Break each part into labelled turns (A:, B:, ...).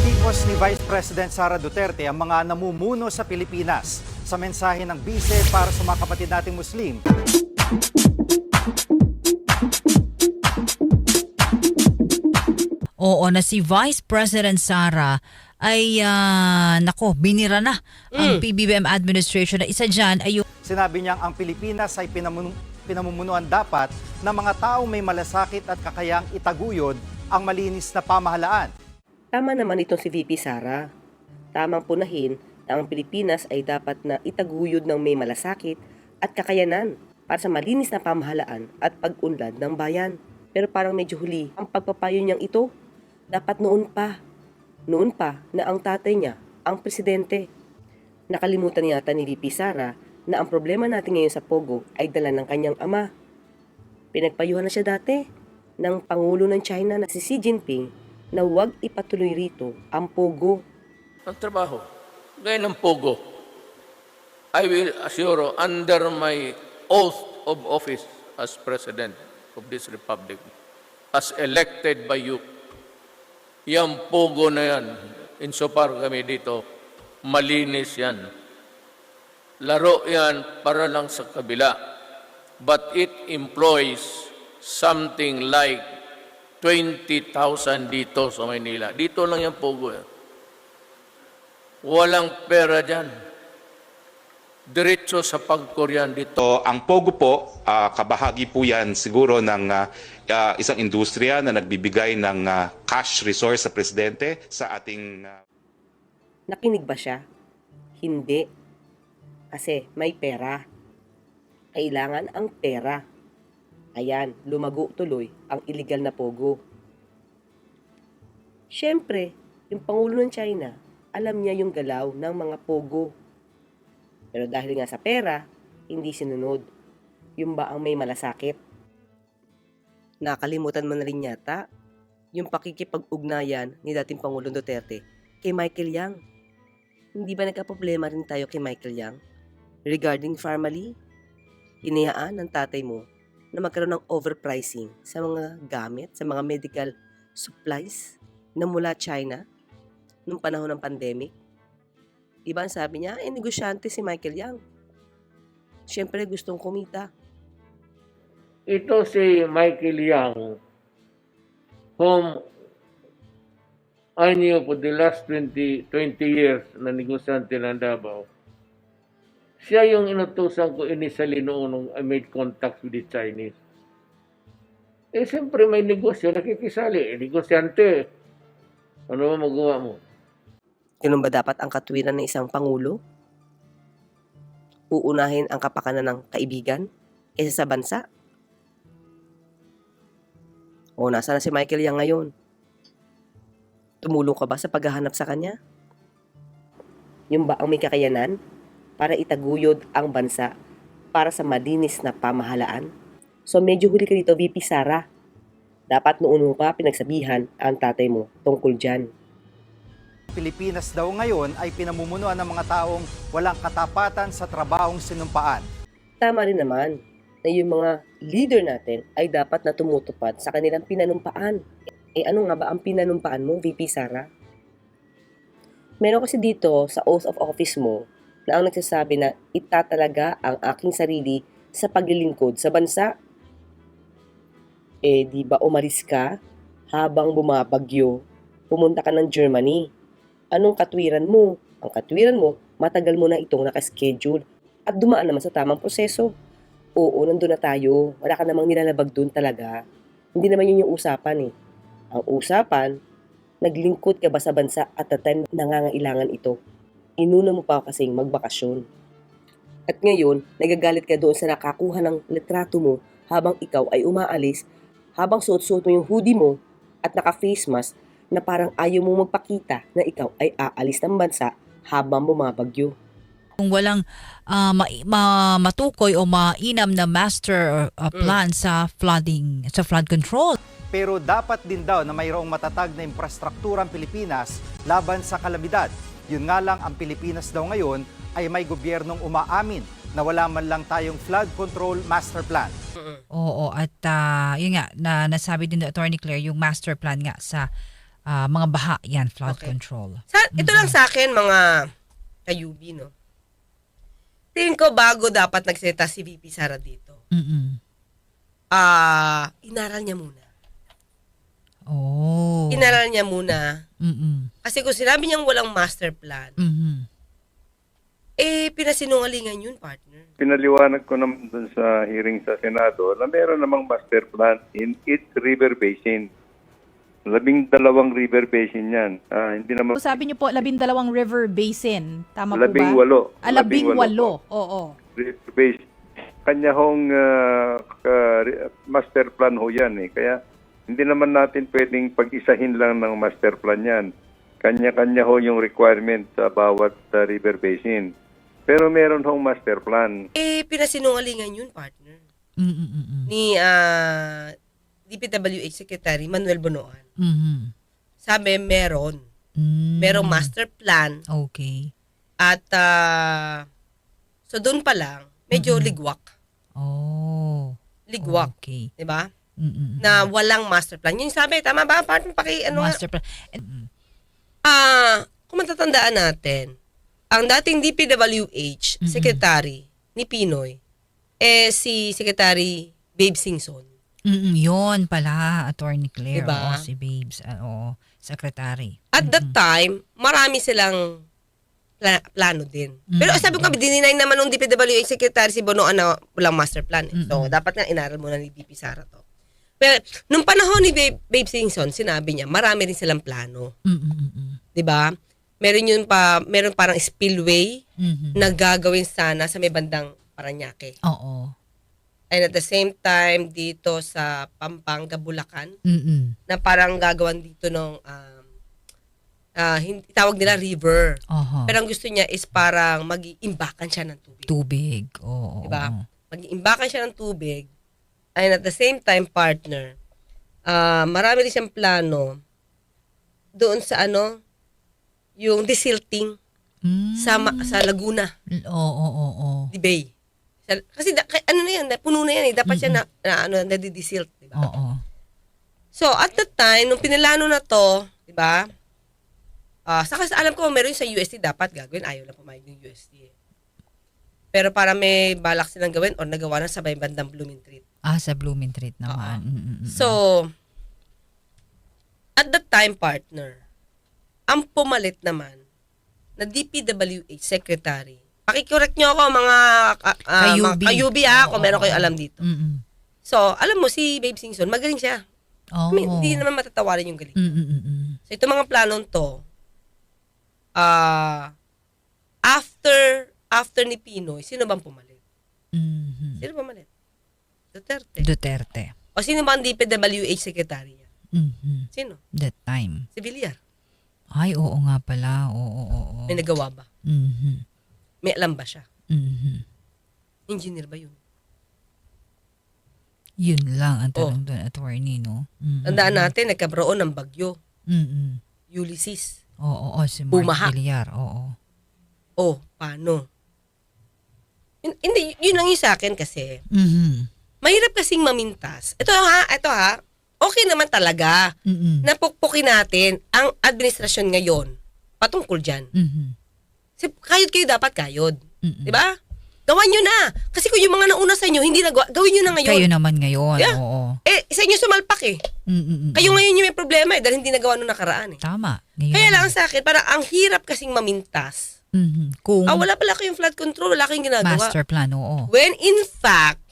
A: Pinatikos ni Vice President Sara Duterte ang mga namumuno sa Pilipinas sa mensahe ng bise para sa mga kapatid nating Muslim.
B: Oo, na si Vice President Sara ay, ah, nako, binira na ang PBBM administration na isa dyan ay yung
A: Sinabi niyang ang Pilipinas ay pinamun- pinamumunuan dapat ng mga taong may malasakit at kakayang itaguyod ang malinis na pamahalaan.
C: Tama naman itong si VP Sara. Tamang punahin na ang Pilipinas ay dapat na itaguyod ng may malasakit at kakayanan para sa malinis na pamahalaan at pag-unlad ng bayan. Pero parang medyo huli ang pagpapayo niyang ito. Dapat noon pa. Noon pa na ang tatay niya, ang presidente. Nakalimutan yata ni VP Sara na ang problema natin ngayon sa Pogo ay dala ng kanyang ama. Pinagpayuhan na siya dati ng Pangulo ng China na si Xi Jinping na huwag ipatuloy rito ang Pogo.
D: ang trabaho. Gaya ng Pogo. I will assure under my oath of office as President of this Republic, as elected by you, yung Pogo na yan, insofar kami dito, malinis yan. Laro yan para lang sa kabila. But it employs something like 20,000 dito sa Maynila. Dito lang yung Pogo. Eh. Walang pera dyan. Diretso sa pagkoryan dito.
E: So, ang Pogo po, ah, kabahagi po yan siguro ng ah, ah, isang industriya na nagbibigay ng ah, cash resource sa presidente sa ating ah,
C: Nakinig ba siya? Hindi. Kasi may pera. Kailangan ang pera. Ayan, lumago tuloy ang illegal na Pogo. Siyempre, yung Pangulo ng China, alam niya yung galaw ng mga Pogo. Pero dahil nga sa pera, hindi sinunod. Yung ba ang may malasakit? Nakalimutan mo na rin yata yung pakikipag-ugnayan ni dating Pangulong Duterte kay Michael Yang. Hindi ba nagka-problema rin tayo kay Michael Yang? Regarding family, iniyaan ng tatay mo na magkaroon ng overpricing sa mga gamit, sa mga medical supplies na mula China nung panahon ng pandemic. Di ba ang sabi niya, eh, negosyante si Michael Yang. Siyempre, gustong kumita.
D: Ito si Michael Young, whom I knew for the last 20, 20 years na negosyante ng Davao. Siya yung inutusan ko initially noon nung I made contact with the Chinese. Eh, siyempre may negosyo, nakikisali. Eh, negosyante. Ano ba magawa mo?
C: Ganun ba dapat ang katwiran ng isang pangulo? Uunahin ang kapakanan ng kaibigan kaysa sa bansa? O nasa na si Michael Yang ngayon? Tumulong ka ba sa paghahanap sa kanya? Yung ba ang may kakayanan para itaguyod ang bansa para sa malinis na pamahalaan? So medyo huli ka dito, VP Sara. Dapat noon mo pa pinagsabihan ang tatay mo tungkol dyan.
A: Pilipinas daw ngayon ay pinamumunuan ng mga taong walang katapatan sa trabahong sinumpaan.
C: tama rin naman na yung mga leader natin ay dapat na tumutupad sa kanilang pinanumpaan. Eh ano nga ba ang pinanumpaan mo, VP Sara? Meron kasi dito sa oath of office mo na ang nagsasabi na itatalaga ang aking sarili sa paglilingkod sa bansa. Eh di ba umalis ka habang bumabagyo, pumunta ka ng Germany. Anong katwiran mo? Ang katwiran mo, matagal mo na itong nakaschedule at dumaan naman sa tamang proseso. Oo, nandun na tayo. Wala ka namang nilalabag dun talaga. Hindi naman yun yung usapan eh. Ang usapan, naglingkod ka ba sa bansa at the time nangangailangan ito? Inuna mo pa kasing magbakasyon. At ngayon, nagagalit ka doon sa nakakuha ng litrato mo habang ikaw ay umaalis, habang suot-suot mo yung hoodie mo at naka-face mask na parang ayaw mo magpakita na ikaw ay aalis ng bansa habang bumabagyo.
B: kung walang ah, ma- ma- matukoy o mainam na master uh, plan sa flooding, sa flood control.
A: Pero dapat din daw na mayroong matatag na infrastruktura ang Pilipinas laban sa kalamidad. Yun nga lang ang Pilipinas daw ngayon ay may gobyernong umaamin na wala man lang tayong flood control master plan.
B: Oo, at ah, yun nga, na nasabi din ni Attorney Claire yung master plan nga sa ah, mga baha yan, flood
C: Okay.
B: control.
C: Sa, ito lang sa akin, mga kayubi, no? Tingin ko bago dapat nagsalita si VP Sara dito.
B: Mm-mm.
C: Ah, inaral niya muna.
B: Oh.
C: Inaral niya muna.
B: Mm-mm.
C: Kasi kung sinabi niyang walang master plan,
B: Mhm.
C: eh, pinasinungalingan yun, partner.
F: Pinaliwanag ko naman dun sa hearing sa Senado na meron namang master plan in each river basin. Labing dalawang river basin yan. Ah, hindi naman
G: So, sabi niyo po, labindalawang river basin. Tama
F: labing
G: po ba?
F: walo.
G: Ah, labing walo.
F: po.
G: Oo.
F: River basin. Kanya hong ah, ka- master plan ho yan eh. Kaya hindi naman natin pwedeng pag-isahin lang ng master plan yan. Kanya-kanya ho yung requirement sa bawat ah, river basin. Pero meron hong master plan.
C: Eh, pinasinungalingan yun, partner.
B: Mm-mm-mm.
C: Ni ah, DPWH Secretary Manuel Bonoan.
B: Mhm.
C: Sabi, meron.
B: Mm.
C: Merong master plan.
B: Okay.
C: At, ah, so doon pa lang, medyo
B: Mhm.
C: ligwak.
B: Oh.
C: Ligwak.
B: Okay.
C: Di ba?
B: Mm-mm.
C: Na walang master plan. Yung sabi, tama ba? Partner, paki, ano
B: master plan.
C: Ah, kung matatandaan natin, ang dating DPWH
B: Mhm.
C: secretary ni Pinoy eh si Secretary Babe Singson.
B: Mm-mm, yun pala, Attorney Claire.
C: Diba?
B: Oo, si Babes. ah, oo, secretary.
C: At that time, marami silang pla- plano din. Pero sabi ko, dininay naman ng DPWH secretary si Bonoan na walang master plan. Eh. So, dapat nga inaral muna ni VP Sara to. Pero, nung panahon ni Babe, Babe Singson, sinabi niya, marami rin silang plano.
B: Mm-mm-mm.
C: 'Di ba? Meron yun pa, meron parang spillway
B: Mhm.
C: na gagawin sana sa may bandang Paranaque.
B: Oo.
C: And at the same time, dito sa Pampanga, Bulacan,
B: Mm-mm.
C: na parang gagawan dito ng, um, hindi, tawag nila river.
B: Aha.
C: Pero ang gusto niya is parang mag-iimbakan siya ng tubig.
B: Tubig. Oo.
C: Diba? Mag-iimbakan siya ng tubig. And at the same time, partner, ah marami rin siyang plano doon sa ano, yung desilting
B: Mm.
C: sa, Ma- sa Laguna,
B: Oo, oo, oo.
C: di Bay. Sa- Kasi da, ano na yan, puno na yan eh. Dapat siya na, na, ano, nadidisilt, di ba?
B: Oo.
C: So, at that time, nung pinilano na to, di ba? Ah, saka sa- alam ko, meron sa UST dapat gagawin. Ayaw lang pumayag ng UST eh. Pero para may balak silang gawin or nagawa na sa may bandang Blooming Treat.
B: Ah, sa Blooming Treat naman. Mm-mm-mm.
C: So, at that time, partner, ang pumalit naman na DPWH Secretary, pakicorrect nyo ako mga, uh,
B: Kayubi.
C: mga kayubi ha, kung
B: Oo,
C: meron kayo alam dito.
B: Mm-mm.
C: So, alam mo, si Babe Singson, magaling siya.
B: Oo.
C: I mean, hindi naman matatawarin yung galing.
B: Mm-mm-mm.
C: So, itong mga planong to, ah, after, after ni Pinoy, sino bang pumalit?
B: Mhm.
C: Sino pumalit? Duterte.
B: Duterte.
C: O sino ba ang DPWH secretary niya?
B: Mhm.
C: Sino?
B: That time.
C: Si Villar.
B: Ay, oo nga pala. Oo, oo, oo.
C: May nagawa ba?
B: Mhm.
C: May alam ba siya?
B: Mhm.
C: Engineer ba yun?
B: Yun lang ang
C: Oh.
B: tanong doon, attorney, no? Mhm.
C: Tandaan natin, nagkabroon ng bagyo.
B: Mhm.
C: Ulysses.
B: Oo, oo, si Mark
C: Bumaha.
B: Villar, oo.
C: Oh, paano? Hindi, yun lang yung sa akin kasi.
B: Mhm.
C: Mahirap kasing mamintas. Ito ha, ito ha. Okay naman talaga.
B: Mhm.
C: Napukpukin natin ang administrasyon ngayon patungkol dyan.
B: Mhm.
C: Si, kayod kayo dapat kayod.
B: Mhm.
C: Di ba? Gawan nyo na. Kasi kung yung mga nauna sa inyo, hindi nagawa, gawin nyo na ngayon.
B: Kayo naman ngayon,
C: Yeah.
B: oo.
C: Eh, sa inyo sumalpak eh.
B: Mhm.
C: Kayo ngayon yung may problema eh, dahil hindi nagawa nung nakaraan eh.
B: Tama. Ngayon.
C: Kaya lang sa akin, parang ang hirap kasing mamintas.
B: Mhm. Kung
C: Ah, wala pala kayong flood control, wala kayong ginagawa.
B: master plan, oo.
C: When in fact,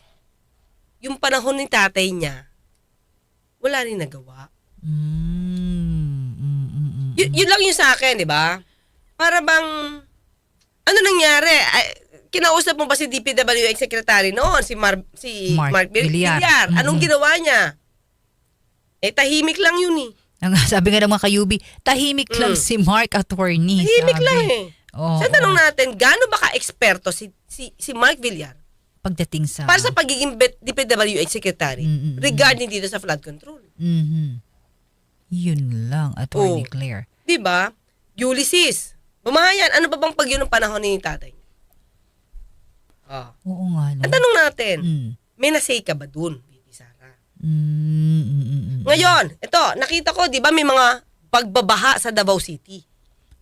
C: yung panahon ni tatay niya, wala rin nagawa.
B: Mm, mm, mm, mm,
C: Y- yun lang yung sa akin, di ba? Para bang, ano nangyari? Ay, kinausap mo ba si DPWH Secretary noon, si, Mar, si
B: Mark
C: Mark, Vil-
B: Villar.
C: Villar? Anong
B: Mhm.
C: ginawa niya? Eh, tahimik lang yun eh.
B: Ang sabi nga ng mga kayubi, tahimik lang
C: Mm.
B: si Mark Attorney.
C: Tahimik
B: sabi.
C: lang eh.
B: Oo,
C: Sa tanong
B: oo.
C: natin, gaano ba ka-eksperto si, si, si Mark Villar
B: Pagdating sa...
C: para sa pagiging DPWH Secretary
B: Mm, mm, mm.
C: regarding dito sa flood control?
B: Mhm. Yun lang, Attorney
C: Oo.
B: Claire.
C: Di ba? Ulysses. Bumahayan. Ano ba bang pagyo ng panahon ni tatay? Ah.
B: Oo nga, no?
C: Ang tanong natin,
B: Mm.
C: may nasay ka ba dun, Sara?
B: Mm, mm, mm, mm.
C: Ngayon, ito, nakita ko, di ba may mga pagbabaha sa Davao City.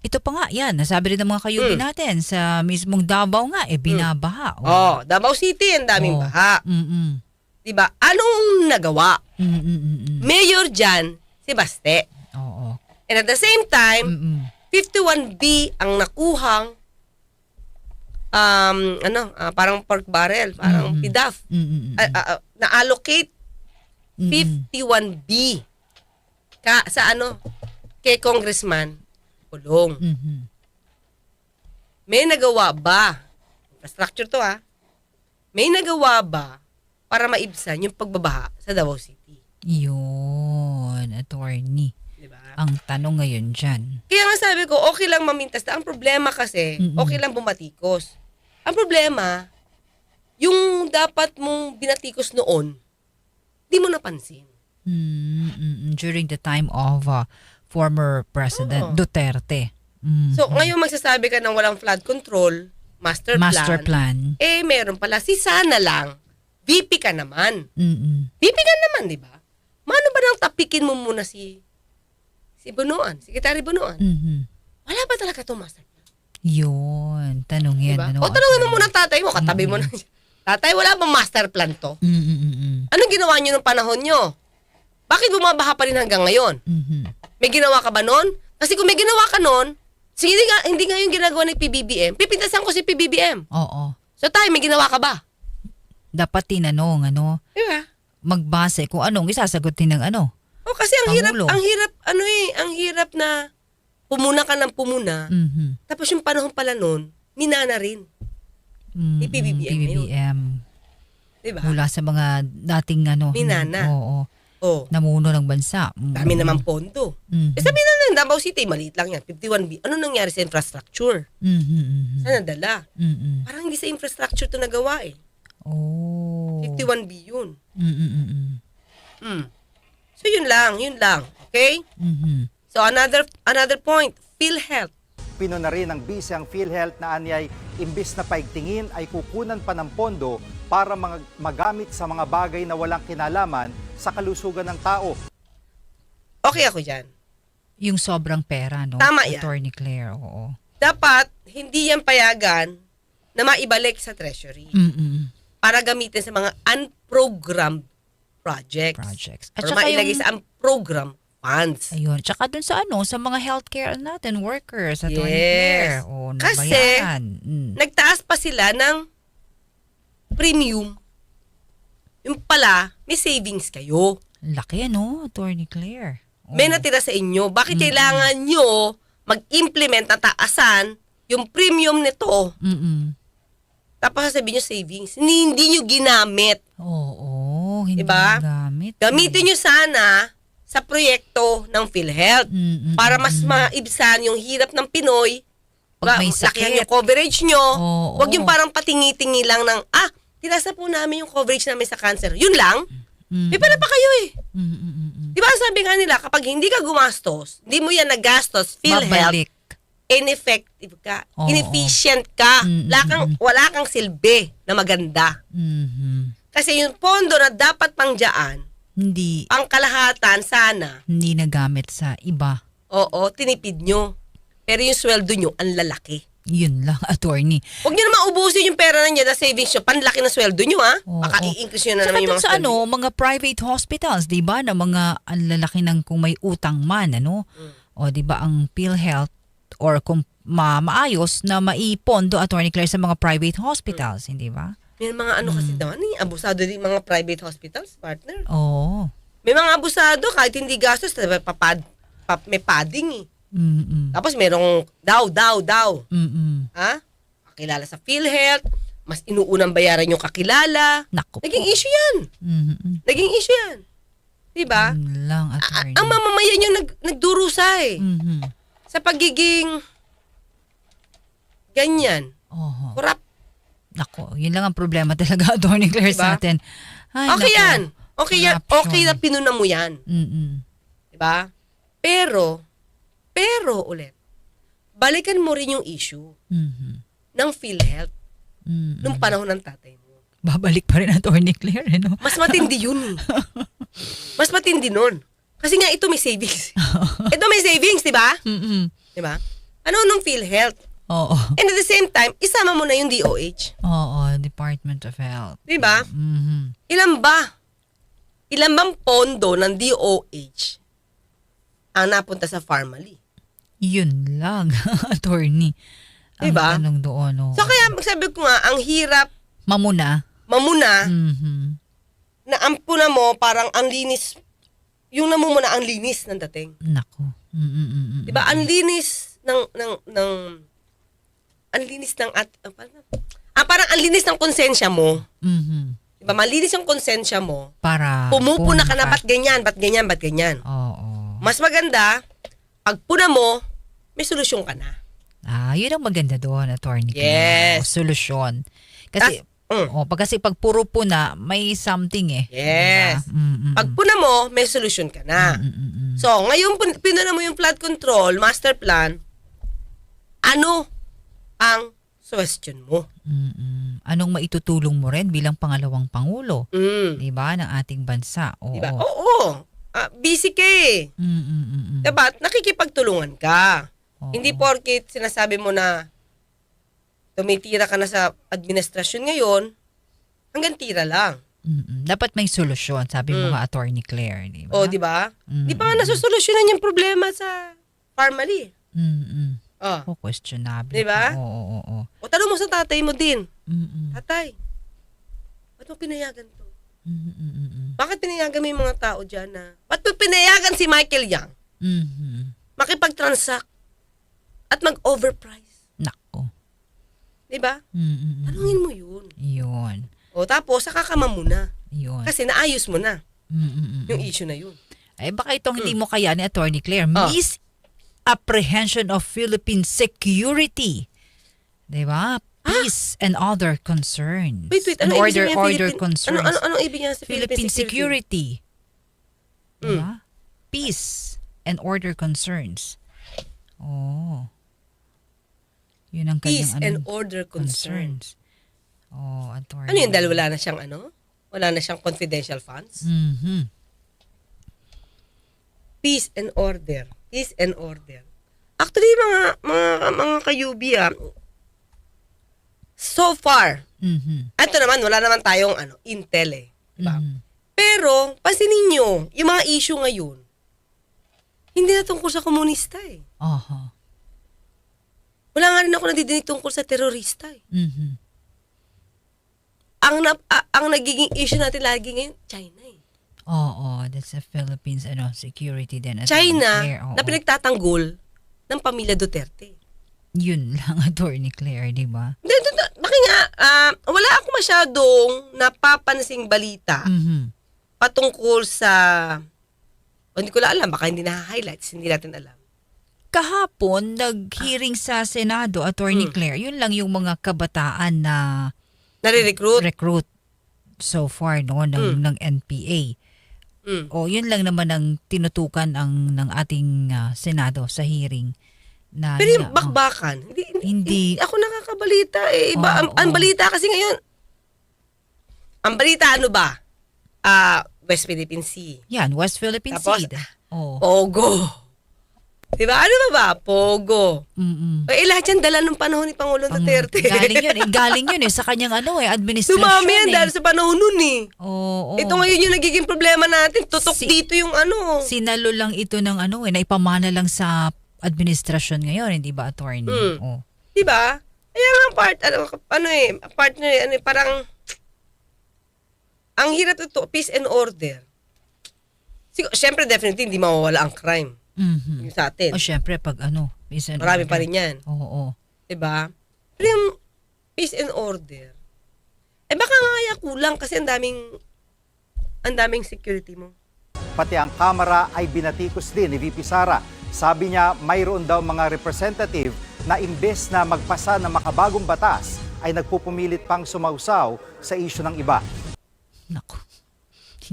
B: Ito pa nga, yan. Nasabi rin ng mga kayubi
C: Mm.
B: natin sa mismong Davao nga, eh, binabaha.
C: Oh, Davao City, ang daming
B: Oh.
C: baha.
B: Mm-mm.
C: 'Di ba? Anong nagawa?
B: Mm-mm-mm-mm.
C: Mayor dyan, si Baste.
B: Oo.
C: And at the same time,
B: Mm-mm.
C: 51B ang nakuhang um ano, ah, parang pork barrel, parang
B: Mhm.
C: PIDAF.
B: Mm-mm-mm.
C: Ah, ah, ah, na-allocate
B: Mm-mm.
C: 51B ka sa ano kay Congressman Pulong.
B: Mhm.
C: May nagawa ba? Infrastructure to ah. May nagawa ba para maibsan yung pagbabaha sa Davao City?
B: Yun, attorney.
C: Di ba?
B: Ang tanong ngayon dyan.
C: Kaya nga sabi ko, okay lang mamintas. Ang problema kasi,
B: Mm-mm.
C: okay lang bumatikos. Ang problema, yung dapat mong binatikos noon, di mo napansin.
B: Mm-mm. During the time of uh, former President
C: Oo.
B: Duterte. Mm.
C: So, ngayon magsasabi ka ng walang flood control, master,
B: Master
C: plan,
B: plan.
C: eh meron pala, si sana lang, VP ka naman.
B: Mm-mm.
C: VP ka naman, di ba? Mano ba nang tapikin mo muna si si Bunuan, Secretary Bunuan?
B: Mhm.
C: Wala ba talaga to master plan?
B: Yun, tanongin.
C: Diba?
B: Ano,
C: o tanongin mo muna tatay mo, katabi mo na. Tatay, wala bang master plan to?
B: Mm-mm-mm.
C: Anong ginawa nyo nung panahon nyo? Bakit bumabaha pa rin hanggang ngayon?
B: Mhm.
C: May ginawa ka ba nun? Kasi kung may ginawa ka nun, sige hindi nga, hindi nga yung ginagawa ng PBBM, pipintasan ko si PBBM.
B: Oo.
C: So tayo, may ginawa ka ba?
B: Dapat tinanong, ano,
C: Di ba?
B: magbase kung anong isasagutin ng ano.
C: O kasi ang hirap,
B: Pangulo.
C: ang hirap, ano eh, ang hirap na pumuna ka ng pumuna,
B: Mhm.
C: tapos yung panahon pala nun, minana rin.
B: Mm,
C: Ni PBBM ngayon.
B: PBBM.
C: Di ba?
B: Mula sa mga dating ano.
C: Minana.
B: Oo.
C: O,
B: Namuno ng bansa. Mm.
C: dami naman pondo.
B: Mhm.
C: Eh sabi na ng Davao City, maliit lang yan, 51B. Ano nangyari sa infrastructure?
B: Mhm, mhm.
C: Saan nadala?
B: Mhm.
C: Parang hindi sa infrastructure to nagawa eh.
B: Oh.
C: 51B yun.
B: Mhm, mhm.
C: Hmm. So yun lang, yun lang. Okay?
B: Mhm.
C: So another another point, PhilHealth.
A: Pino na rin ang PhilHealth na anyay imbis na paigtingin ay kukunan pa ng pondo para mga magamit sa mga bagay na walang kinalaman sa kalusugan ng tao.
C: Okay ako dyan.
B: Yung sobrang pera, no?
C: Tama yan.
B: Attorney Claire, oo.
C: Dapat, hindi yan payagan na maibalik sa treasury
B: Mm-mm.
C: para gamitin sa mga unprogrammed projects.
B: Projects.
C: Or
B: saka
C: mailagay
B: yung-
C: sa unprogrammed funds.
B: Ayun. Tsaka dun sa ano, sa mga healthcare natin, workers, Attorney
C: Yes.
B: Claire. O,
C: Kasi,
B: nabayaran. Mm.
C: Nagtaas pa sila ng premium. Yung pala, may savings kayo.
B: Laki ano, Attorney Claire. Oo.
C: May natira sa inyo. Bakit kailangan nyo mag-implement na taasan yung premium nito
B: Mm-mm.
C: tapos sasabihin nyo savings. Hindi, hindi nyo ginamit.
B: Oo, hindi
C: Diba?
B: gamit.
C: Gamitin nyo sana sa proyekto ng PhilHealth
B: Mm-mm.
C: para mas maibsan yung hirap ng Pinoy.
B: Pag may
C: Ba- lakihan
B: sakit.
C: yung coverage nyo.
B: Oo.
C: Huwag yung parang patingi-tingi lang ng, ah, tinasa po namin yung coverage namin sa cancer. Yun lang.
B: Mm.
C: May pala pa kayo eh.
B: Mm-mm-mm.
C: Di ba sabi nga nila, kapag hindi ka gumastos, hindi mo yan nagastos, PhilHealth,
B: Babalik.
C: ineffective ka,
B: Oo.
C: inefficient ka,
B: Mm,
C: wala kang, wala kang silbi na maganda.
B: Mhm.
C: Kasi yung pondo na dapat pang dyan,
B: Hindi,
C: ang kalahatan sana,
B: hindi nagamit sa iba.
C: oo, tinipid nyo. Pero yung sweldo nyo, ang lalaki.
B: Yun lang, attorney.
C: Huwag nyo naman ubusin yung pera nandiyan na savings nyo, panlaki ng sweldo nyo ha.
B: Oo.
C: Baka i-increase nyo na
B: Saka
C: naman yung
B: dun
C: mga
B: sa
C: sweldo.
B: ano, mga private hospitals, 'di ba, na mga ang lalaki ng kung may utang man, ano?
C: Mm.
B: O 'di ba ang PhilHealth or kung ma maayos na maipondo attorney Claire sa mga private hospitals, hindi ba?
C: May mga ano kasi
B: Mm.
C: naman, eh, abusado din mga private hospitals, partner.
B: Oo.
C: May mga abusado, kahit hindi gastos, diba, papad, pap, may padding eh.
B: Mm.
C: Tapos merong daw, daw, daw.
B: Mm.
C: Ha? Kakilala sa PhilHealth, mas inuunang bayaran yung kakilala.
B: Nako. po.
C: Naging issue yan.
B: Mm.
C: Naging issue yan. Diba?
B: Yun lang
C: A-
B: attorney.
C: ang mamamayan yung nag, nagdurusa eh.
B: Mhm.
C: Sa pagiging ganyan.
B: Oho.
C: Corrupt.
B: Nako, yun lang ang problema talaga attorney Claire
C: Diba?
B: sa atin. Ay,
C: Okay
B: nako.
C: yan. Okay yan. Okay na pinuna mo yan.
B: Mm.
C: Diba? Pero, pero ulit, balikan mo rin yung issue
B: Mhm.
C: ng PhilHealth
B: Mm.
C: nung panahon ng tatay mo.
B: Babalik pa rin attorney Claire, ano?
C: Mas matindi yun. eh. Mas matindi nun. Kasi nga ito may savings. ito may savings, di ba?
B: Mm-mm.
C: Di ba? Ano nung PhilHealth?
B: Oo.
C: And at the same time, isama mo na yung DOH.
B: Oo, Department of Health.
C: Di ba?
B: Mhm.
C: Ilan ba? Ilan bang pondo ng DOH ang napunta sa Farmally?
B: Yun lang, attorney. Ang
C: Diba?
B: tanong doon, oo.
C: So kaya sabi ko nga, ang hirap
B: Mamuna.
C: mamuna
B: Mhm.
C: na ang puna mo parang ang linis, yung namumuna ang linis ng dating.
B: Nako. Mm-mm-mm.
C: Di ba? Ang linis ng, ng, ng, ang linis ng at, ah, parang, ah, parang ang linis ng konsensya mo.
B: Mhm.
C: Di ba? Malinis yung konsensya mo.
B: Para
C: Pumupuna ka na, ba't ganyan, ba't ganyan, ba't ganyan.
B: Oo.
C: Mas maganda, pag puna mo, may solusyon ka na.
B: Ah, yun ang maganda doon, attorney.
C: Yes.
B: O, solusyon. Kasi,
C: Mm.
B: oh, pag kasi pag puro po na, may something eh.
C: Yes.
B: Diba?
C: Pag puna mo, may solusyon ka na.
B: Mm-mm.
C: So, ngayon pinuna mo yung flood control, master plan, ano ang question mo?
B: Mm-mm. Anong maitutulong mo rin bilang pangalawang pangulo,
C: Mm.
B: 'di ba, ng ating bansa? Oo.
C: Diba? Oo. Ah, busy ka eh.
B: Mm-mm-mm.
C: Diba? Nakikipagtulungan ka.
B: Oo.
C: Hindi porkit sinasabi mo na tumitira ka na sa administrasyon ngayon, hanggang tira lang.
B: Mm-mm. Dapat may solusyon, sabi mo
C: Mm.
B: nga attorney Claire, 'di ba?
C: O, di ba?
B: Mm.
C: Di pa nga nasusolusyonan yung problema sa Farmally.
B: Mm-mm.
C: Oh.
B: Oh, questionable.
C: Diba?
B: Oo, oo, oo.
C: O tanong mo sa tatay mo din.
B: Mm-mm.
C: Tatay, ba't mo pinayagan to?
B: Mm-mm-mm.
C: Bakit pinayagan mo yung mga tao dyan na, ba't mo pinayagan si Michael Young
B: Mhm.
C: makipag-transact at mag-overprice?
B: Nako.
C: Di ba?
B: Mm-mm.
C: Tanungin mo yun.
B: Yun.
C: O tapos, saka ka mamuna.
B: Yun.
C: Kasi naayos mo na
B: Mm-mm-mm.
C: yung issue na yun.
B: Ay baka itong hindi mo kaya ni Attorney Claire.
C: Ah.
B: Misapprehension of Philippine security. 'Di ba? Peace and other concerns.
C: Wait, wait. Ano
B: And order,
C: sabihin
B: order
C: Philippine,
B: concerns.
C: Ano, ano, anong ibig niya sa
B: Philippine security.
C: Mm.
B: Diba? Peace and order concerns. Oh. Yun ang
C: Peace
B: kanyang
C: and order concern.
B: concerns. Oh, attorney.
C: Ano yun? Dahil wala na siyang ano? Wala na siyang confidential funds?
B: Mhm.
C: Peace and order. Peace and order. Actually, mga, mga, mga kayubi ah, so far,
B: Mhm.
C: ito naman, wala naman tayong ano, intel eh. Diba?
B: Mhm.
C: Pero, pansinin nyo, yung mga issue ngayon, hindi na tungkol sa komunista eh.
B: Aha.
C: Wala nga rin ako nadidinig tungkol sa terorista eh.
B: Mhm.
C: Ang, nap- a- ang nagiging issue natin lagi ngayon, China eh.
B: Oo, that's the Philippines ano, security din.
C: China,
B: Claire, oo.
C: na pinagtatanggol ng pamilya Duterte.
B: Yun lang, Attorney Claire, di ba?
C: Hindi. Baki nga, ah, wala ako masyadong napapansing balita
B: Mhm.
C: patungkol sa, o, hindi ko lang alam, baka hindi na-highlights, hindi natin alam.
B: Kahapon, nag-hearing sa Senado, Attorney
C: Mm.
B: Claire, yun lang yung mga kabataan na
C: Nare-recruit?
B: recruit so far no, ng,
C: Mm.
B: ng NPA.
C: Mm.
B: O yun lang naman ang tinutukan ang ng ating ah, Senado sa hearing. Na,
C: Pero yung
B: oh.
C: bakbakan, hindi, hindi,
B: hindi
C: ako nakakabalita eh. Iba, ang,
B: Oo.
C: ang balita kasi ngayon, ang balita ano ba? Ah, West Philippine Sea.
B: Yan, West Philippine
C: Tapos,
B: Sea. Oh.
C: Pogo. Diba? Ano ba ba? Pogo.
B: Mm-mm.
C: Eh, lahat yan dala nung panahon ni Pangulong
B: Ang-
C: Duterte.
B: galing yun eh. Galing yun eh sa kanyang ano eh, administration
C: Dumami yan
B: eh.
C: dahil sa panahon nun eh.
B: Oo.
C: Ito ngayon yung nagiging problema natin. Tutok
B: Si-
C: dito yung ano.
B: Sinalo lang ito ng ano eh, naipamana lang sa administrasyon ngayon, hindi ba, attorney?
C: Mm.
B: Oh.
C: Di ba? Kaya nga part, ano, ano eh, partner, ano eh, parang, ang hirap ito, peace and order. Siguro, syempre, definitely, hindi mawawala ang crime
B: Mhm.
C: yung sa atin.
B: O syempre, pag ano, peace and
C: Marami
B: order.
C: pa rin yan.
B: Oo. oo.
C: Di ba? Pero yung peace and order, eh baka nga kaya kulang kasi ang daming, ang daming security mo.
A: Pati ang Kamara ay binatikos din ni VP Sara. Sabi niya mayroon daw mga representative na imbes na magpasa ng makabagong batas ay nagpupumilit pang sumausaw sa isyu ng iba.
B: Naku.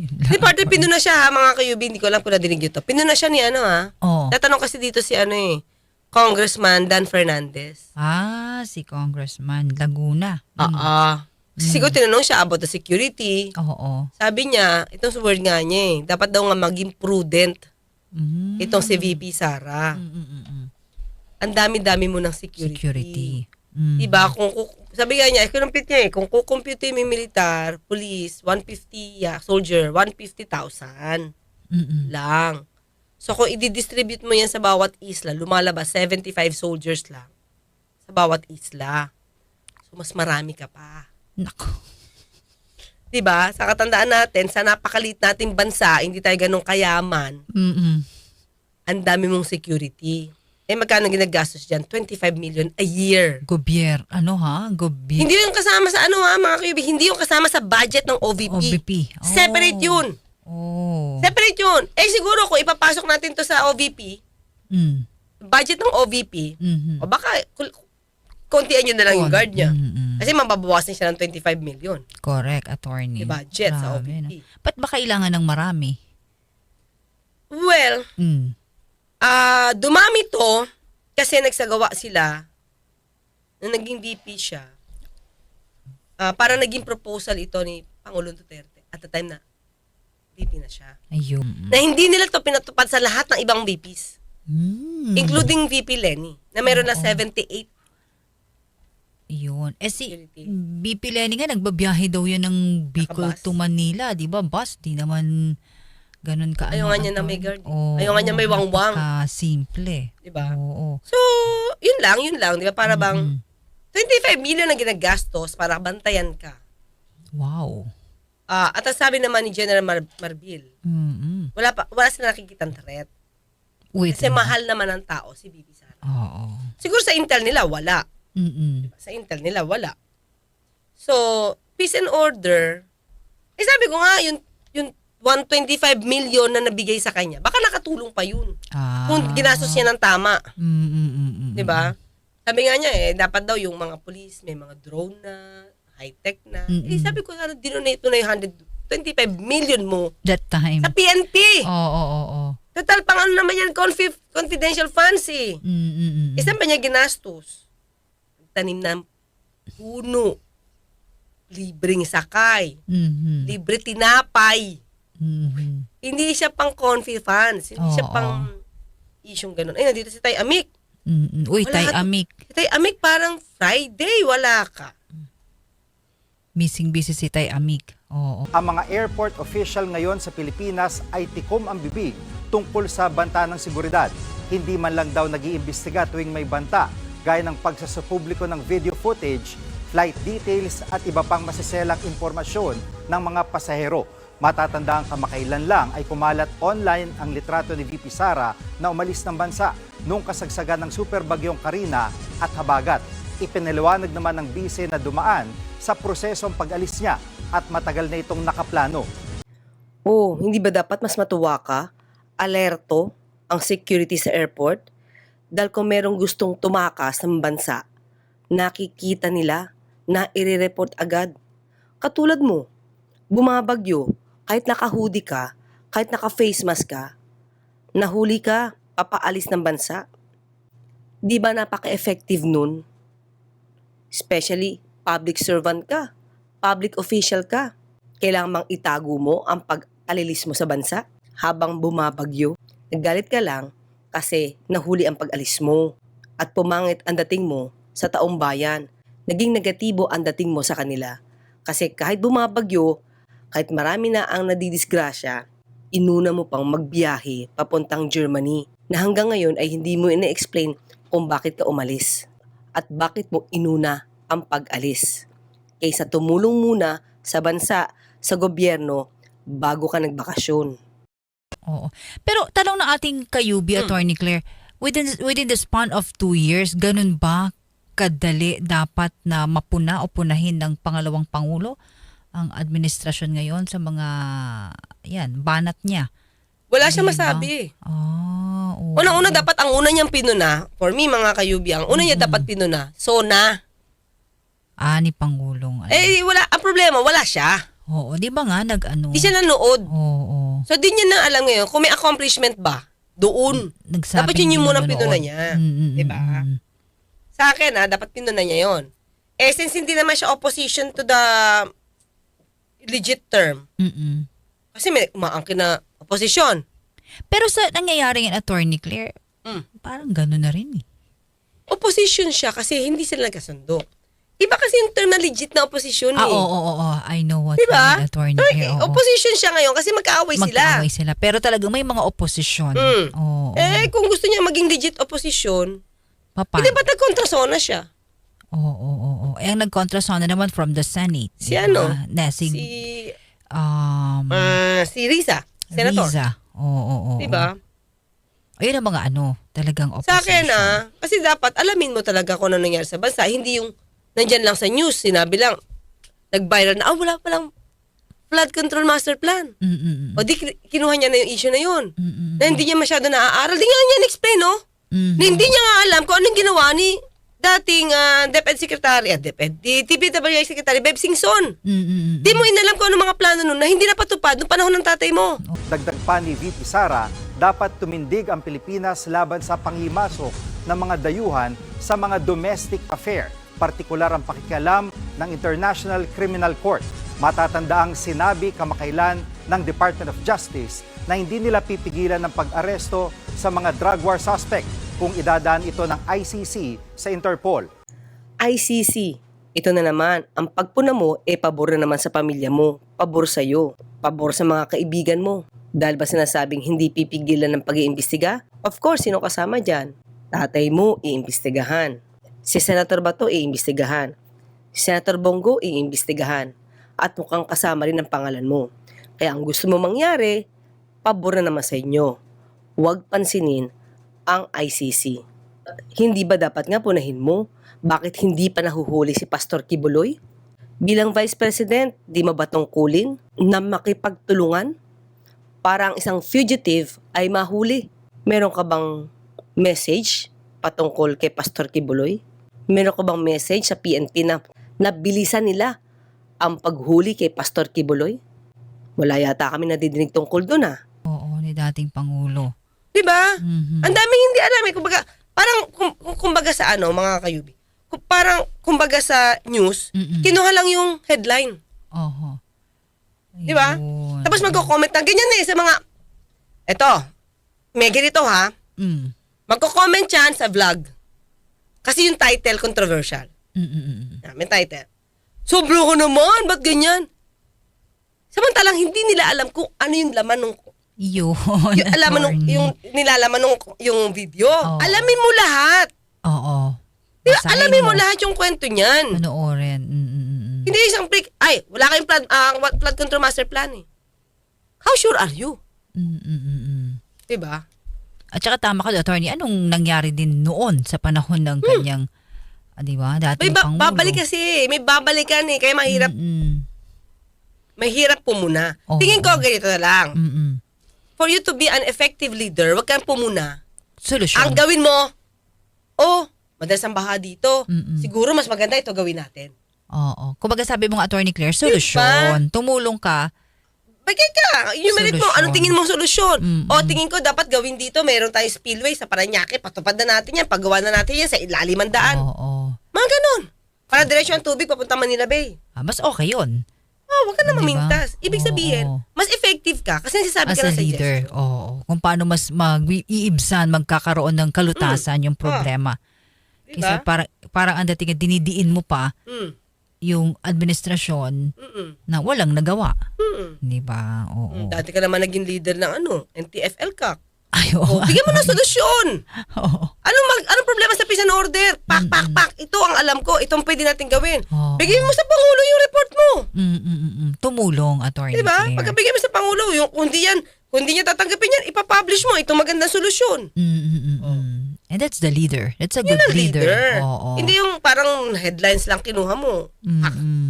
C: Di partner, pinuna siya ha, mga kayubi, hindi ko lang kung nadinig yun to. Pinuna siya ni ano ha.
B: Oh.
C: Tatanong kasi dito si ano eh, Congressman Dan Fernandez.
B: Ah, si Congressman Laguna.
C: Oo.
B: Mm.
C: Siguro tinanong siya about the security.
B: Oo.
C: Sabi niya, itong word nga niya eh, dapat daw nga maging prudent
B: Mm.
C: Itong si VP Sara.
B: Mm, mm, mm, mm.
C: Ang dami-dami mo ng security.
B: Security. Mm.
C: Diba? Kung, kung sabi nga niya, kinumpute niya eh, kung kukumpute mo yung militar, police, 150, yeah, soldier, 150,000
B: Mm-mm.
C: lang. So kung i-distribute mo yan sa bawat isla, lumalabas 75 soldiers lang sa bawat isla. So mas marami ka pa.
B: Nako.
C: 'Di ba? Sa katandaan natin, sa napakalit nating bansa, hindi tayo ganun kayaman,
B: Mm-mm.
C: ang dami mong security. Eh magkano ginagastos diyan? 25 million a year.
B: Gobier. Ano ha? Gobier.
C: Hindi yung kasama sa ano ha, mga kaibigan, hindi yung kasama sa budget ng OVP.
B: OVP. Oh.
C: Separate yun.
B: Oh.
C: Separate yun. Eh siguro kung ipapasok natin to sa OVP,
B: Mm.
C: budget ng OVP,
B: Mhm.
C: o baka kontian nyo na lang yung guard niya.
B: Mm-mm.
C: Kasi mababawasan siya ng 25 million.
B: Correct, attorney.
C: Di budget sa
B: Grabe,
C: OVP.
B: no? Ba't ba kailangan ng marami?
C: Well,
B: Mm.
C: Ah dumami to kasi nagsagawa sila nung naging VP siya. Ah, para naging proposal ito ni Pangulong Duterte at the time na VP na siya.
B: Ayun.
C: Na hindi nila to pinatupad sa lahat ng ibang VPs.
B: Mm.
C: Including VP Lenny, na meron na 78.
B: Yun. Eh si. BP Lenny nga, nagbabiyahe daw yan ng Bicol to Manila. Di ba? Bus, di naman ganun ka.
C: Ayaw
B: ano,
C: nga niya na may guard.
B: Oo,
C: Ayaw nga niya may wangwang.
B: simple.
C: Di ba?
B: Oo.
C: So, yun lang, yun lang. Di ba? Para bang
B: Mm.
C: 25 million na ginagastos para bantayan ka.
B: Wow.
C: Ah, at ang sabi naman ni General Mar- Marbil,
B: Mm-mm.
C: wala pa wala sila nakikitang threat.
B: Wait.
C: Kasi
B: lang.
C: mahal naman ang tao si Bibi Sara.
B: Oo.
C: Siguro sa intel nila wala.
B: Mm-mm.
C: Sa intel nila wala. So, peace and order. Eh sabi ko nga yung 125 million na nabigay sa kanya, baka nakatulong pa yun.
B: Ah.
C: Kung ginastos niya ng tama.
B: Mm-mm.
C: 'Di ba? Sabi nga niya eh, dapat daw yung mga police may mga drone na, high-tech na. Eh
B: Mm-mm.
C: sabi ko sana dinonate mo na yung 125 million mo
B: That time.
C: sa PNP.
B: Oo, oo, oo.
C: Total pang ano naman yan, confi- confidential funds eh.
B: Mm-mm.
C: Isang pa niya ginastos? Tanim ng puno. Libreng sakay.
B: Mhm.
C: Libre tinapay.
B: Mhm.
C: Hindi siya pang confi funds. Hindi siya
B: Oo.
C: pang isyong ganun. Ay, nandito si Tay Amik.
B: Mm-mm. Uy,
C: Wala
B: tay
C: ka-
B: amik.
C: Si Tay Amik parang Friday, wala ka.
B: Missing busy si tay amik. Oo.
A: Ang mga airport official ngayon sa Pilipinas ay tikom ang bibig tungkol sa banta ng seguridad. Hindi man lang daw nag-iimbestiga tuwing may banta, gaya ng pagsasupubliko ng video footage, flight details at iba pang masiselang impormasyon ng mga pasahero. Matatandaan kamakailan lang ay kumalat online ang litrato ni VP Sara na umalis ng bansa noong kasagsagan ng super bagyong Karina at Habagat. Ipinaliwanag naman ng bise na dumaan sa prosesong pag-alis niya at matagal na itong nakaplano.
H: Oh, hindi ba dapat mas matuwa ka? Alerto ang security sa airport? Dahil kung merong gustong tumakas ng bansa, nakikita nila na i-report agad. Katulad mo, bumabagyo, kahit naka-hoodie ka, kahit naka-face mask ka, nahuli ka, papaalis ng bansa. Di ba napaka-effective nun? Especially, public servant ka, public official ka kailangan mang itago mo ang pag-alilis mo sa bansa habang bumabagyo. Naggalit ka lang kasi nahuli ang pag-alis mo at pumangit ang dating mo sa taong bayan. Naging negatibo ang dating mo sa kanila. Kasi kahit bumabagyo, kahit marami na ang nadidisgrasya, inuna mo pang magbiyahe papuntang Germany na hanggang ngayon ay hindi mo ina-explain kung bakit ka umalis at bakit mo inuna ang pag-alis kaysa tumulong muna sa bansa, sa gobyerno, bago ka nagbakasyon.
B: Oo. Pero tanong ng ating kayubi,
C: Hmm.
B: Attorney Claire, within, within the span of two years, ganun ba kadali dapat na mapuna o punahin ng pangalawang pangulo ang administrasyon ngayon sa mga yan, banat niya?
C: Wala siya
B: Di ba?
C: masabi.
B: Ah, oo.
C: Unang-una dapat ang una niyang pinuna, for me mga kayubi, ang una niya dapat pinuna, SONA.
B: Ah, ni Pangulong. ano.
C: Eh, wala, ang problema, wala siya.
B: Oo, di ba nga nag-ano?
C: Di siya nanood.
B: Oo.
C: So, di niya na alam ngayon kung may accomplishment ba doon.
B: Nagsabi
C: Dapat yun yung munang pinuna niya.
B: Mm, mm, mm,
C: Diba?
B: mm.
C: Sa akin, ha, dapat pinuna niya yon. Eh, since hindi naman siya opposition to the legit term,
B: Mm-mm.
C: kasi may umaangkin na opposition.
B: Pero sa nangyayari ng Attorney Claire,
C: Mm.
B: parang gano'n na rin eh.
C: Opposition siya kasi hindi sila nagkasundo. Iba kasi yung term na legit na opposition
B: Ah,
C: eh.
B: oo, oo, oo. I know what
C: Diba?
B: you mean, Attorney
C: Okay,
B: Claire. oo.
C: opposition siya ngayon kasi magkaaway sila.
B: Magkaaway sila. Pero talagang may mga opposition.
C: Mm.
B: Oo.
C: Eh, kung gusto niya maging legit opposition,
B: Paano?
C: hindi ba't nagkontrasona siya?
B: Oo, oo, oo. Eh, ang nagkontrasona naman from the Senate.
C: Si ano?
B: Na, si,
C: Si,
B: um,
C: ah, si Riza, senator.
B: Riza. Oo, oo, oo.
C: Diba?
B: Ayun ang mga ano, talagang opposition.
C: Sa akin ah, kasi dapat alamin mo talaga kung ano nangyari sa bansa. Hindi yung nandyan lang sa news, sinabi lang, nag-viral na, ah, wala palang flood control master plan.
B: Mm, mm, mm.
C: O di ki- kinuha niya na yung issue na yun.
B: Mm, mm,
C: Na hindi niya masyado naaaral. Di nga niya na-explain, no?
B: mm.
C: Na hindi niya nga alam kung anong ginawa ni dating uh, DepEd Secretary, ah, DepEd, di TPWI Secretary, Beb Singson.
B: Mm, mm, mm.
C: Di mo inalam kung ano mga plano nun na hindi napatupad noong panahon ng tatay mo.
A: Dagdag pa ni VP Sara, dapat tumindig ang Pilipinas laban sa pangimasok ng mga dayuhan sa mga domestic affair, partikular ang pakikialam ng International Criminal Court. Matatanda ang sinabi kamakailan ng Department of Justice na hindi nila pipigilan ng pag-aresto sa mga drug war suspect kung idadaan ito ng ICC sa Interpol.
H: ICC. Ito na naman, ang pagpuna mo e pabor na naman sa pamilya mo, pabor sa iyo, pabor sa mga kaibigan mo. Dahil ba sinasabing hindi pipigilan ng pag-iimbestiga? Of course, sino kasama dyan? Tatay mo, iimbestigahan. Si Senator Bato, iimbestigahan. Si Senator Bongo, iimbestigahan. At mukhang kasama rin ang pangalan mo. Kaya ang gusto mo mangyari, pabor na naman sa inyo. Huwag pansinin ang ICC. Hindi ba dapat nga punahin mo? Bakit hindi pa nahuhuli si Pastor Kibuloy? Bilang Vice President, di mabatong kulin na makipagtulungan para ang isang fugitive ay mahuli? Meron ka bang message patungkol kay Pastor Kibuloy? Meron ka bang message sa PNP na nabilisan nila ang paghuli kay Pastor Kibuloy? Wala yata kami nadidinig tungkol doon ah.
B: Oo, ni dating Pangulo.
C: Di ba?
B: Mhm.
C: Ang daming hindi alam eh. Kumbaga, parang, kum- kum- kumbaga sa ano, mga kayubi. Parang, kumbaga sa news,
B: Mm-mm.
C: kinuha lang yung headline.
B: Oho.
C: Di ba?
B: Ayun.
C: Tapos magko-comment na ganyan eh sa mga, eto, may ganito ha,
B: Mm.
C: magko-comment yan sa vlog. Kasi yung title controversial.
B: Mm, mm, mm, mm.
C: Ah, may title. Sobro ko naman, ba't ganyan? Samantalang hindi nila alam kung ano yung laman ng
B: Yun.
C: yung alaman nung yung nilalaman nung yung video.
B: Oo.
C: Alamin mo lahat.
B: Oo.
C: Ba?
B: Basahin
C: Alamin mo lahat yung kwento niyan.
B: Panoorin. Mm, mm, mm, mm.
C: Hindi isang prick, ay, wala kayong ah, what- flood control master plan eh. How sure are you?
B: Mm, mm, mm, mm.
C: Di ba?
B: At saka tama ka, attorney, anong nangyari din noon sa panahon ng kanyang, ah, di ba,
C: May
B: dating
C: ba-
B: Pangulo?
C: babalik kasi, may babalikan eh, kaya mahirap,
B: Mm, mm,
C: mahirap pumuna.
B: Oo.
C: Tingin ko ganito na lang.
B: mm, mm.
C: For you to be an effective leader, wag kang pumuna.
B: Solusyon.
C: Ang gawin mo, oh, madalas ang baha dito.
B: Mm-mm.
C: Siguro mas maganda ito gawin natin.
B: Oo. Kumbaga sabi mo nga, attorney Claire, solusyon. Tumulong ka.
C: Bagay ka. Enumerate mo.
B: Solusyon.
C: Anong tingin mong solusyon?
B: Mm-mm.
C: O tingin ko dapat gawin dito. Meron tayong spillway sa Paranaque. Patupad na natin yan. Paggawa na natin yan sa ilalim ng daan.
B: Oo.
C: Mga ganon. Para diretso ang tubig papunta Manila Bay.
B: Ah, mas okay yun.
C: Oh, wag ka na
B: Di ba?
C: mamintas. Ibig
B: Oo.
C: sabihin, mas effective ka kasi nagsasabi
B: As
C: ka
B: a
C: na
B: leader.
C: suggestion.
B: Oo. Kung paano mas mag-iibsan, magkakaroon ng kalutasan yung problema. Kasi
C: Diba?
B: parang, parang ang dating dinidiin mo pa
C: Mm.
B: yung administrasyon
C: Mm-mm.
B: na walang nagawa.
C: Mm-mm.
B: Di ba? Oo.
C: Mm, Dati ka naman naging leader ng ano, NTFL ka.
B: Ay,
C: Oh, bigyan mo ng solusyon.
B: Oo.
C: Anong mag anong problema sa peace and order? Pak pak pak. Ito ang alam ko. Itong pwede natin gawin.
B: Oo.
C: Bigyan mo sa pangulo yung report mo.
B: Mm, mm, mm, mm. Tumulong, attorney.
C: Di ba?
B: Claire.
C: Pagkabigyan mo sa pangulo, yung kung di yan, kung di niya tatanggapin yan, ipapublish mo. Itong magandang solusyon.
B: Mm, mm, mm, mm. And that's the leader. That's a
C: Yun
B: good
C: ang
B: leader.
C: leader.
B: Oo.
C: Hindi yung parang headlines lang kinuha mo.
B: Mm, mm.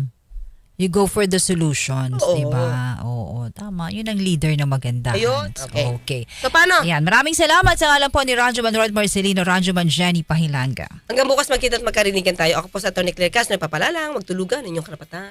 B: You go for the solutions,
C: Oo.
B: di ba? Oo, tama. Yun ang leader na maganda.
C: Ayun, okay.
B: okay.
C: So paano?
B: Ayan, maraming salamat sa ngalan po ni Ranjuman Rod Marcelino, Ranjuman Jenny Pahilanga.
C: Hanggang bukas magkita at magkarinigan tayo. Ako po sa Atty. Claire Cas, nagpapalalang, magtulugan, inyong karapatan.